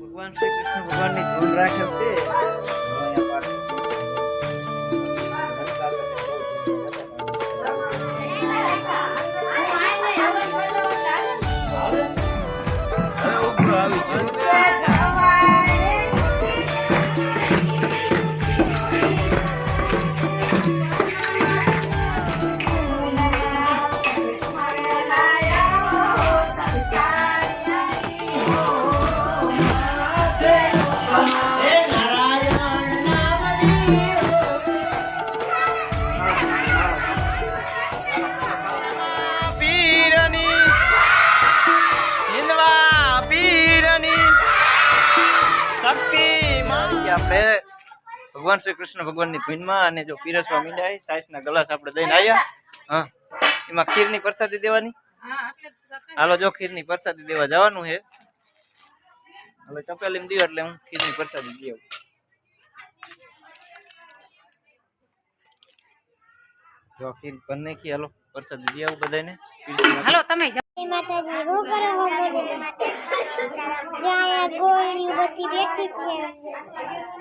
ભગવાન શ્રી કૃષ્ણ ભગવાનની ધૂન રાખે છે. ભગવાન શ્રી કૃષ્ણ ભગવાનની ભીનમાં અને જો પીરસવા મીંડાય સાઈસના ગ્લાસ આપણે દઈને આવ્યા હા એમાં ખીરની પ્રસાદી દેવાની? હાલો જો ખીરની પ્રસાદી દેવા જવાનું છે. હવે ચપેલી દીવ એટલે હું ખીરની પ્રસાદી દઈ આવું. જો ખીર બની નાખી હાલો પ્રસાદી દઈ આવું બધાને હાલો તમે માતાજી હું કરો હો બોલે ત્યાં ગોળીઓ બેઠી છે.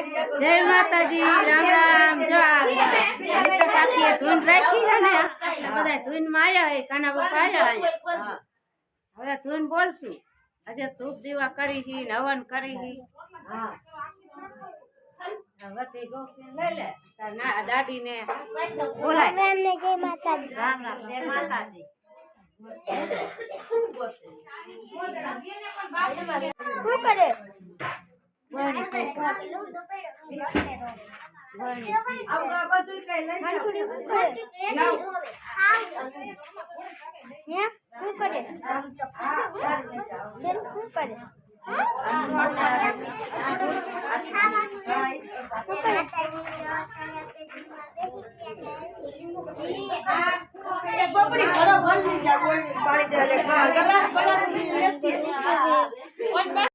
જય માતાજી રામ રામ જો કાકીએ ધૂન રાખી છે ને. બધા ધૂનમાં હે કાના બાપા આયા હવે ધૂન બોલશું. આજે ધૂપ દીવા કરી હી હવન કરી હી. હા. દાદી ને બોલાય. જય માતાજી. રામ રામ જય માતાજી. શું કરે? વણી કઈ કર. વણી. હંસુડી શું કરે? હે શું કરે બેન શું કરે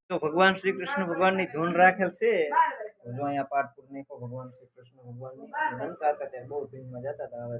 તો ભગવાન શ્રી કૃષ્ણ ભગવાનની ધૂન રાખેલ છે. જો અહીંયા પાઠ પૂર ભગવાન શ્રી કૃષ્ણ ભગવાનની હતા, ત્યારે બહુ ધૂનમાં જતા હતા, હવે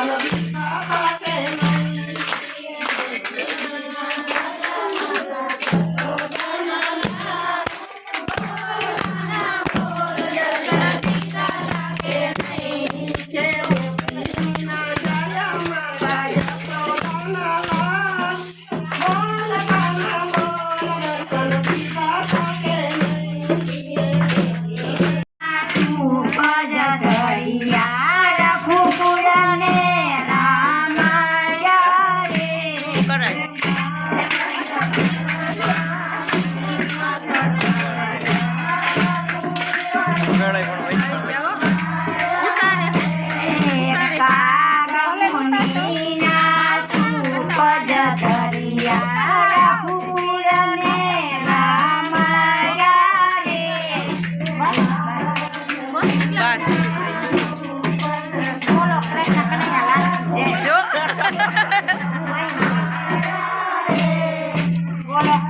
I love you. All right.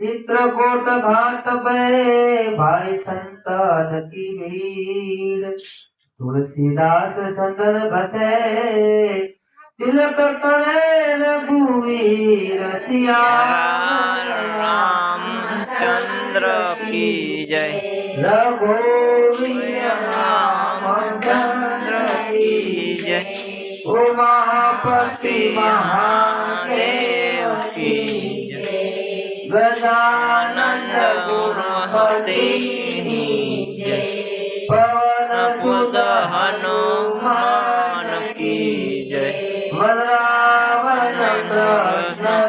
Chitrakoot घाट पे भाई संतान की भीड़ तुलसीदास संदन बसे तिलक करे रघुवीर सिया राम चंद्र की जय रघुवीर राम चंद्र की जय उमापति महादेव की ગજાનંદ ગુણપતિની પવન સુદ હનુમાન કી જય મરાવન કૃષ્ણ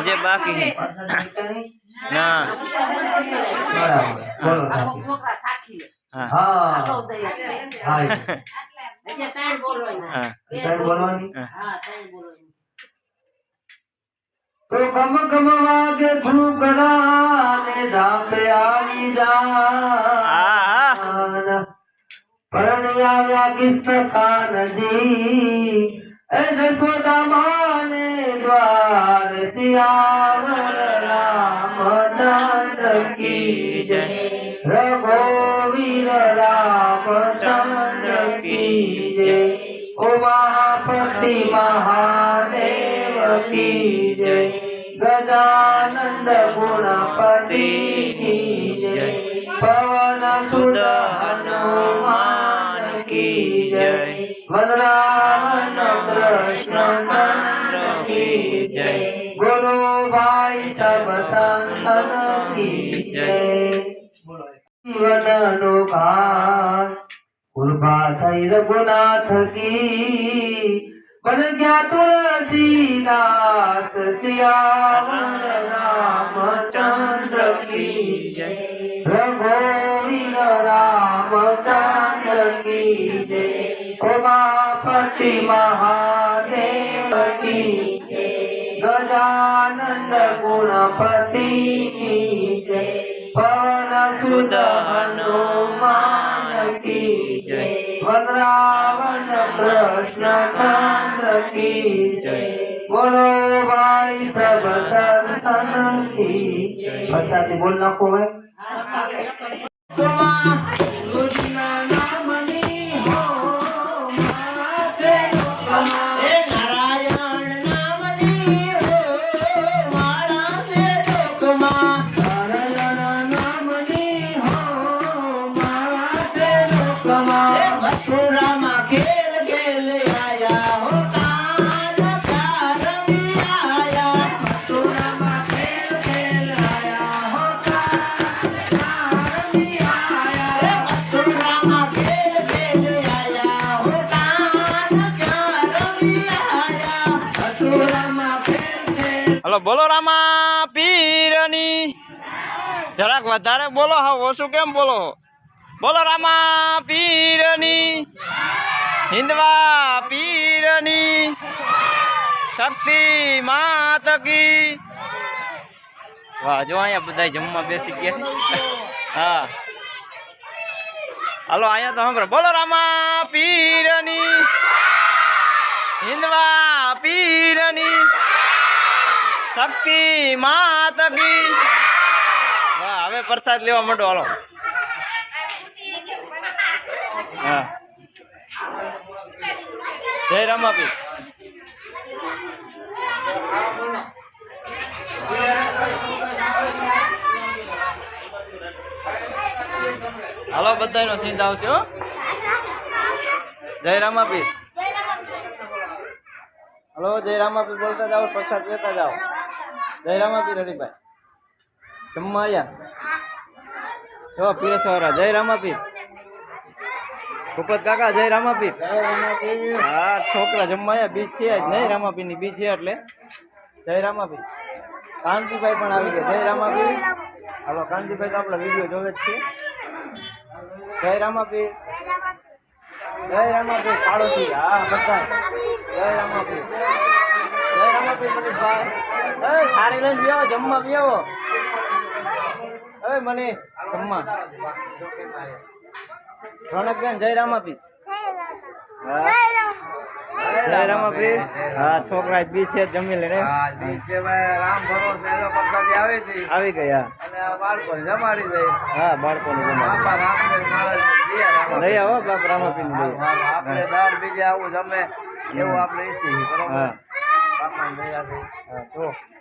જે બાકી ના હા હા ત્રણ બોલવાના. હા ત્રણ બોલવાની હા ત્રણ બોલવાના. તો ગમ ગમ વાગે ઘૂઘરા ને ઝાપે આવી આ જાન આવ્યા કિસ્ત કાનજી એ જશોદા માને દ્વાર સિયાવર રામચંદ્ર કી જય રઘુવીર રામચંદ્ર કી જય. ઉમાપતિ મહાદેવ કી જય. ગજાનંદ ગુણપતિ કી જય. પવન સુદ હનુમાન કી જય. વનરાવન કૃષ્ણચંદ્ર કી જય. ગુરુભાઈ સબ સંતન કી જય. જીવનનો ભાર કૃપા થઈ રઘુનાથ કી બન ગયા તુલસીદાસ સિયાવર રામચંદ્ર કી જય રઘુવીર રામચંદ્ર કી જય ઉમાપતિ પવન સુદ હનુમાન કી જય વનરાવન કૃષ્ણ ચંદ્ર કી જય બોલો ભાઈ સબ સંતન કી જય બોલ નાખો ભાઈ હલો, બોલો રામા, પીરની. જરાક વધારે બોલો હા, ઓછું કેમ બોલો બોલો રામા, પીરની. હિન્દવા પીરની. શક્તિ માત કી. વાહ, જો અહીંયા બધા જમવા બેસી ગયા. હા. હલો, અહીંયા તો સાંભળો. બોલો રામા, પીરની. હિન્દવા પીરની. શક્તિ માત કી. વાહ હવે પ્રસાદ લેવા માંડો હાલો. હા. જય રામાપી હાલો બધાનો સીધ આવશે હો. જય રામાપી હલો જય રામાપી બોલતા જાઓ પ્રસાદ લેતા જાઓ. જય રામાપી હરિભાઈ જમવા આયા? જો પીરસવાળા જય રામાપીર ભૂપત કાકા જય રામાપીર હા, છોકરા જમવા બીજ છે જ. નહીં રામાપીર બીજ છે એટલે. જય રામાપીર કાંતિભાઈ પણ આવી ગયા. જય રામાપીર હાલો, કાંતિભાઈ તો આપણા વીડિયો જોવે જ છે. જય રામાપીર જય રામાપીર પાડોશી. હા બધા જય રામાપીર જય રામાપીર એ થાળી લઈને બેવો જમવા બેવો એ મનીષ જમવા. રોનકબેન જય રામાપીર. જય રામાપી હા છોકરા બી છે જમી લઈને આવી ગયા હા. બાળકોને જમાડી લઈ આવો બાપ રામાપીર ને લઈ આપણે દર બીજે આવું જમે એવું આપણે ઈચ્છીએ બરોબર? છોકરા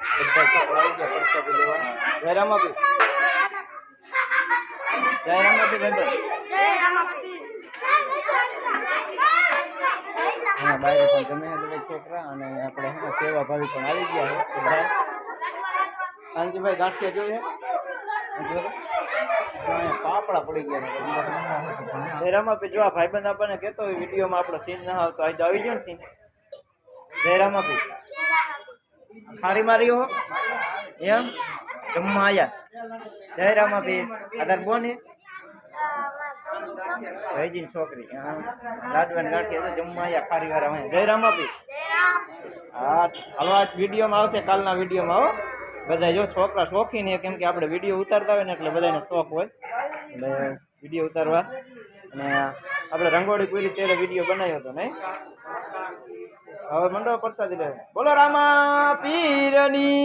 આવી ગયા પ્રસાદી લેવા જય રામાપીર જય હા, બાયરે પણ જમે છોકરા અને આપણે સેવા ભાવી પણ આવી ગયા છે બધા. કાંતિભાઈ ગાંઠિયા જોઈએ પાપડા પડી ગયા છે. જય રામાપીર જો આ ભાઈબંધ આપણને કહેતો હોય, વિડીયોમાં આપણો સીન ના આવતો. આજે આવી ગયો ને સીન જય રામાપીર ખારી મારી હો. એમ? જમવા આયા. જય રામાપીર આધાર બોને ભાઈજીન છોકરી. હા. લાડવાન ગાંઠિયા તો જમવા આયા ખારી વાળા અહીંયા જય રામાપીર હા, હાલો, આજ વિડીયોમાં આવશે, કાલના વિડીયોમાં આવો બધા જો છોકરા શોખીને કેમ કે આપણે વીડિયો ઉતારતા હોય ને, એટલે બધાનો શોખ હોય. એટલે વીડિયો ઉતારવા. અને આપણે રંગોળી પૂરી ત્યારે વીડિયો બનાવ્યો હતો, નહીં? હવે મંડળ પ્રસાદી લે. બોલો રામા, પીરની.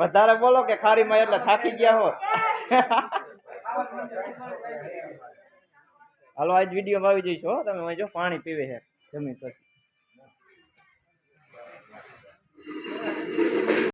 વધારે બોલો કે ખારીમાં એટલે થાકી ગયા હો. હાલો, આજ વિડીયોમાં આવી જઈશું તમે જો, પાણી પીવે છે. જમીન પછી